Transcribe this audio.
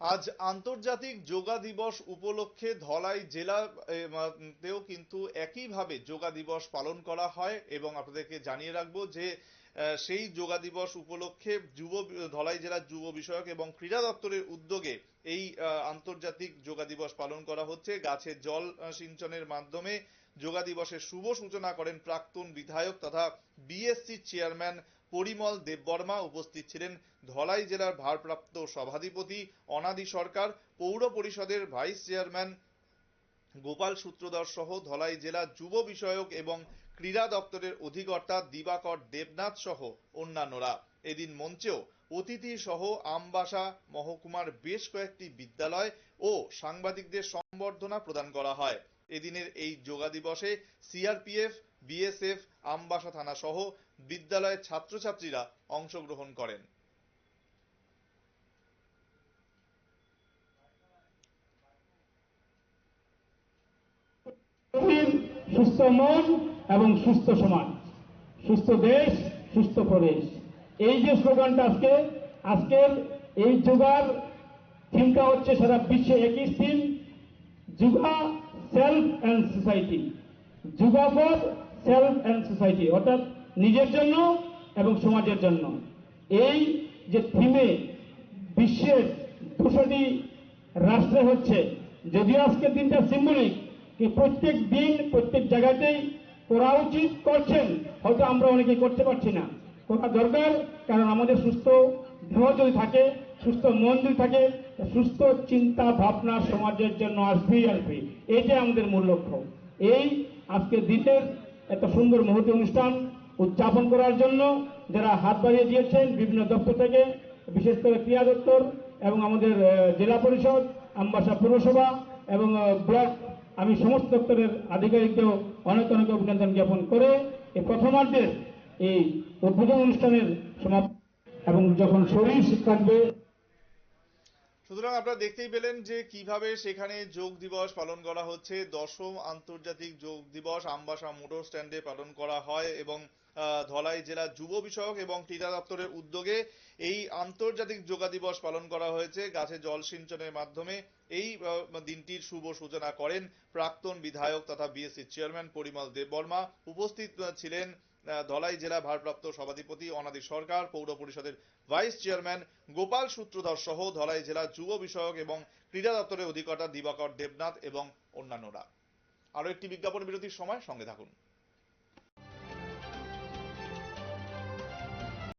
আজ আন্তর্জাতিক যোগা দিবস উপলক্ষে ধলাই জেলা তেও কিন্তু একইভাবে যোগা দিবস পালন করা হয় এবং আপনাদেরকে জানিয়ে রাখব যে সেই যোগা দিবস উপলক্ষে যুব, ধলাই জেলার যুব বিষয়ক এবং ক্রীড়া দপ্তরের উদ্যোগে এই আন্তর্জাতিক যোগা দিবস পালন করা হচ্ছে। গাছে জল সিঞ্চনের মাধ্যমে যোগা দিবসের শুভ সূচনা করেন প্রাক্তন বিধায়ক তথা বিএসসি চেয়ারম্যান পরিমল দেববর্মা। উপস্থিত ছিলেন ধলাই জেলার ভারপ্রাপ্ত সভাধিপতি অনাদি সরকার, পৌর পরিষদের ভাইস চেয়ারম্যান গোপাল সূত্রধর সহ ধলাই জেলা যুব বিষয়ক এবং ক্রীড়া দপ্তরের অধিকর্তা দিবাকর দেবনাথ সহ অন্যান্যরা। এদিন মঞ্চেও অতিথি সহ আমবাসা, মহকুমার বেশ কয়েকটি বিদ্যালয় ও সাংবাদিকদের সম্বর্ধনা প্রদান করা হয়। এদিনের এই যোগা দিবসে সিআরপিএফ, বিএসএফ, আমবাসা থানা সহ বিদ্যালয়ের ছাত্রছাত্রীরা অংশগ্রহণ করেন। সুস্থ মন এবং সুস্থ সমাজ। সুস্থ দেশ, সুস্থ প্রদেশ। এই যে স্লোগানটা আজকে, আজকের এই যোগার থিমটা হচ্ছে সারা বিশ্বে একই theme, yoga self and society. Yoga for self and society, অর্থাৎ নিজের জন্য এবং সমাজের জন্য। এই যে থিমে বিশ্বের দুশোটি রাষ্ট্রে হচ্ছে, যদিও আজকের দিনটা সিম্বলিক কি প্রত্যেক দিন প্রত্যেক জায়গাতেই করা উচিত করছেন, হয়তো আমরা অনেকে করতে পারছি না। করা দরকার, কারণ আমাদের সুস্থ দেহ যদি থাকে সুস্থ মন যদি থাকে, সুস্থ চিন্তা ভাবনা সমাজের জন্য আসবেই আসবে এটাই আমাদের মূল লক্ষ্য। এই আজকে দিনের এত সুন্দর মুহূর্ত অনুষ্ঠান উদযাপন করার জন্য যারা হাত বাড়িয়ে দিয়েছেন বিভিন্ন দপ্তর থেকে, বিশেষ করে ক্রিয়া দপ্তর এবং আমাদের জেলা পরিষদ, আমবাসা পৌরসভা এবং ব্লক, আমি সমস্ত দপ্তরের আধিকারিককেও অনেক অনেক অভিনন্দন জ্ঞাপন করে এই প্রথমার্ধের এই উদ্বোধন অনুষ্ঠানের সমাপ্ত এবং যখন শরীর থাকবে সুতরাং আপনারা দেখতেই পেলেন যে কীভাবে সেখানে যোগ দিবস পালন করা হচ্ছে। দশম আন্তর্জাতিক যোগ দিবস আমবাসা মোটর স্ট্যান্ডে পালন করা হয় এবং ধলাই জেলা যুব বিষয়ক এবং ক্রীড়া দপ্তরের উদ্যোগে এই আন্তর্জাতিক যোগা দিবস পালন করা হয়েছে। গাছে জল সিঞ্চনের মাধ্যমে এই দিনটির শুভ সূচনা করেন প্রাক্তন বিধায়ক তথা বিএসসি চেয়ারম্যান পরিমল দেববর্মা। উপস্থিত ছিলেন ধলাই জেলা ভারপ্রাপ্ত সভাধিপতি, অনাদি সরকার, পৌর পরিষদের ভাইস চেয়ারম্যান গোপাল সূত্রধর সহ ধলাই জেলা যুব বিষয়ক এবং ক্রীড়া দপ্তরের অধিকর্তা দিবাকর দেবনাথ এবং অন্যান্যরা। আরও একটি বিজ্ঞাপন বিরতির সময় সঙ্গে থাকুন।